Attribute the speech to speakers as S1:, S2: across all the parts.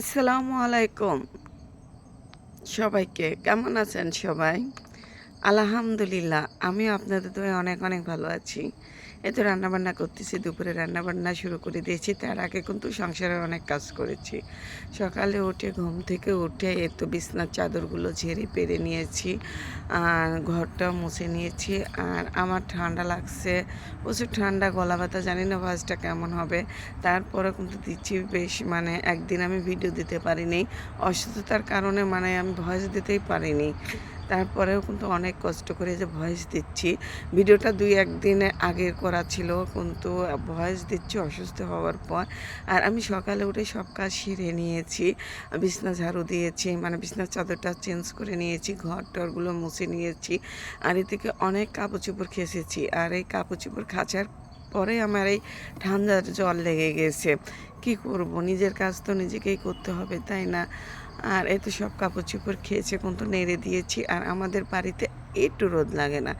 S1: আসসালামু আলাইকুম। সবাইকে কেমন আছেন সবাই? আলহামদুলিল্লাহ আমি আপনাদের তো অনেক অনেক ভালো আছি। এই তো রান্নাবান্না করতেছি, দুপুরে রান্নাবান্না শুরু করে দিয়েছি। তার আগে কিন্তু সংসারের অনেক কাজ করেছি। সকালে উঠে ঘুম থেকে উঠে এই তো বিছনার চাদরগুলো ঝেড়ে পেরে নিয়েছি, আর ঘরটা মুছে নিয়েছি। আর আমার ঠান্ডা লাগছে, প্রচুর ঠান্ডা, গলা ব্যথা, জানি না ভয়েসটা কেমন হবে। তারপরে কিন্তু দিচ্ছি বেশ মানে একদিন আমি ভিডিও দিতে পারিনি। অসুস্থতার কারণে মানে আমি ভয়েস দিতেই পারিনি। তারপরেও কিন্তু অনেক কষ্ট করে যে ভয়েস দিচ্ছি। ভিডিওটা দুই একদিনে আগের করা ছিল, কিন্তু ভয়েস দিচ্ছি অসুস্থ হওয়ার পর। আর আমি সকালে উঠে সব কাজ সেরে নিয়েছি। বিছনা ঝাড়ু দিয়েছি মানে বিছনার চাদরটা চেঞ্জ করে নিয়েছি ঘর টরগুলো মুছে নিয়েছি। আর এ থেকে অনেক কাপড় চোপড় খেসেছি। আর এই কাপড় চোপড় খাঁচার পরে আমার এই ঠান্ডার জল লেগে গেছে। কি করব? নিজের কাজ তো নিজেকেই করতে হবে, তাই না? আর এত সব কাপড় চোপড় খেয়েছে কিন্তু নেড়ে দিয়েছি। আর আমাদের বাড়িতে একটু রোদ লাগে না।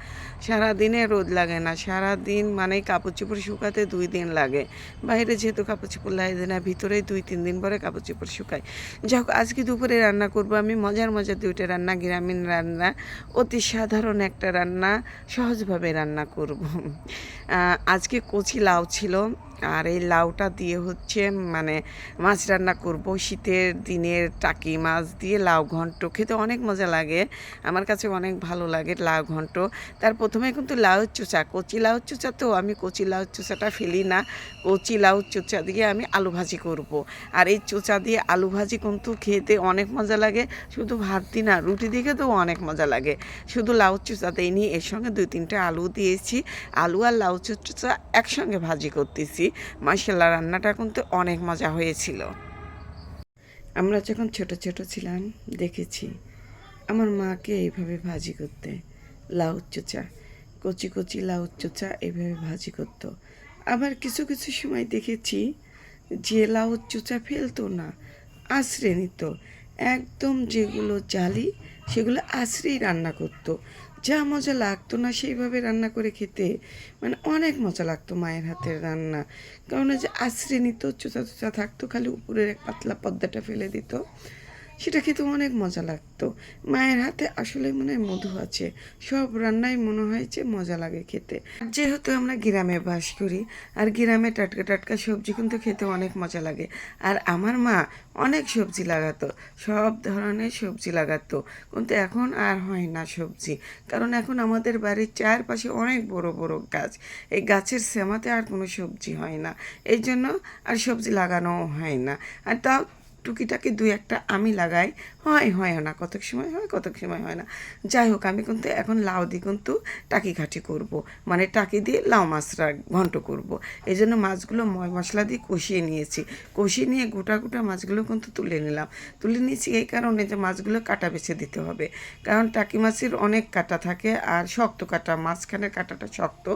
S1: সারা দিনে রোদ লাগে না। সারা দিন মানে কাপড় চোপড় শুকাতে দুই দিন লাগে। বাইরে যেহেতু কাপড় চোপড় লাগে না, ভিতরেই দুই, তিন দিন পরে কাপড় চোপড় শুকায়। যাক আজকে দুপুরে রান্না করব আমি। মজার মজার দুইটা রান্না, গ্রামীণ রান্না, অতি সাধারণ একটা রান্না, সহজভাবে রান্না করব। আজকে কচি লাউ ছিল। আর এই লাউটা দিয়ে হচ্ছে মানে মাছ রান্না করব। শীতের দিনের টাকি মাছ দিয়ে লাউ ঘন্ট, খেতে অনেক মজা লাগে। আমার কাছে অনেক ভালো লাগে লাউ ঘন্ট। তার প্রথমে কিন্তু লাউ চোচা, কচি লাউ চোচা তো আমি কচি লাউ চোচাটা ফেলি না। কচি লাউ চোচা দিয়ে আমি আলু ভাজি করব। আর এই চোচা দিয়ে আলু ভাজি কিন্তু খেতে অনেক মজা লাগে। শুধু ভাত দিই না, রুটি দিয়ে তো অনেক মজা লাগে। শুধু লাউ চোচা দেয়নি এর সঙ্গে দুই তিনটে আলু দিয়েছি। আলু আর লাউ চোচা একসঙ্গে ভাজি করতেছি। মাসাল্লাহ রান্নাটা কিন্তু অনেক মজা হয়েছিল। আমরা যখন ছোট ছোট ছিলাম, দেখেছি আমার মাকে এইভাবে ভাজি করতে। লাউ চোচা, কচি কচি লাউ চোচা এইভাবে ভাজি করতো। আবার কিছু কিছু সময় দেখেছি যে লাউ চোচা ফেলতো না আশ্রে নিত। একদম যেগুলো জালি, সেগুলো আশ্রেই রান্না করতো। যা মজা লাগতো না, সেইভাবে রান্না করে খেতে। মানে অনেক মজা লাগতো মায়ের হাতের রান্না। কারণ যে আশ্রেণী নিত, চোচা চোচা থাকতো, খালি উপরের এক পাতলা পর্দাটা ফেলে দিত। সেটা খেতে অনেক মজা লাগতো। মায়ের হাতে আসলে মনে হয় মধু আছে। সব রান্নাই মনে হয় যে মজা লাগে খেতে। যেহেতু আমরা গ্রামে বাস করি, আর গ্রামে টাটকা টাটকা সবজি কিন্তু খেতে অনেক মজা লাগে। আর আমার মা অনেক সবজি লাগাতো, সব ধরনের সবজি লাগাতো। কিন্তু এখন আর হয় না সবজি। কারণ এখন আমাদের বাড়ির চারপাশে অনেক বড় বড় গাছ। এই গাছের সেমাতে আর কোনো সবজি হয় না। এই জন্য আর সবজি লাগানোও হয় না। আর তাও টুকিটাকি দুই একটা আমি লাগাই। হয় হয় না, কতক সময় হয়, কতক সময় হয় না। যাই হোক, আমি কিন্তু এখন লাউ দিয়ে কিন্তু টাকি ঘাটি করব। মানে টাকি দিয়ে লাউ মাছটা ঘন্ট করব। এই জন্য মাছগুলো ময় মশলা দিয়ে কষিয়ে নিয়েছি। কষিয়ে নিয়ে গোটা গোটা মাছগুলো কিন্তু তুলে নিলাম। তুলে নিয়েছি এই কারণে যে মাছগুলো কাটা বেছে দিতে হবে। কারণ টাকি মাছের অনেক কাটা থাকে আর শক্ত কাটা, মাঝখানের কাটাটা শক্ত।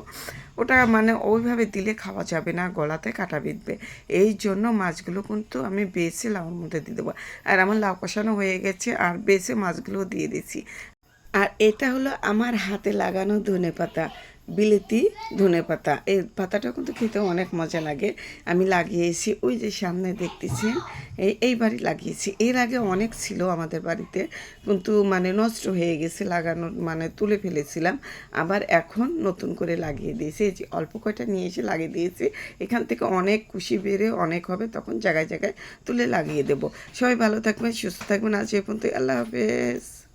S1: ওটা মানে ওইভাবে দিলে খাওয়া যাবে না, গলাতে কাটা বিঁধবে। এই জন্য মাছগুলো কিন্তু আমি বেছে লাউর মধ্যে দিয়ে দেবো। আর আমার লাউ কষানো হয়ে গেছে, আর বেছে মাছগুলো দিয়ে দিছি। আর এটা হলো আমার হাতে লাগানো ধনে পাতা বিলেতি ধনে পাতা। এই পাতাটা কিন্তু খেতে অনেক মজা লাগে। আমি লাগিয়েছি, ওই যে সামনে দেখতেছি এই এই বাড়ি লাগিয়েছি। এর আগে অনেক ছিল আমাদের বাড়িতে, কিন্তু মানে নষ্ট হয়ে গেছে লাগানোর মানে তুলে ফেলেছিলাম। আবার এখন নতুন করে লাগিয়ে দিয়েছি। এই যে অল্প কয়টা নিয়ে এসে লাগিয়ে দিয়েছি, এখান থেকে অনেক খুশি বেড়ে অনেক হবে, তখন জায়গায় জায়গায় তুলে লাগিয়ে দেবো। সবাই ভালো থাকবেন, সুস্থ থাকবেন। আজ এ পর্যন্ত আল্লাহ হাফেজ।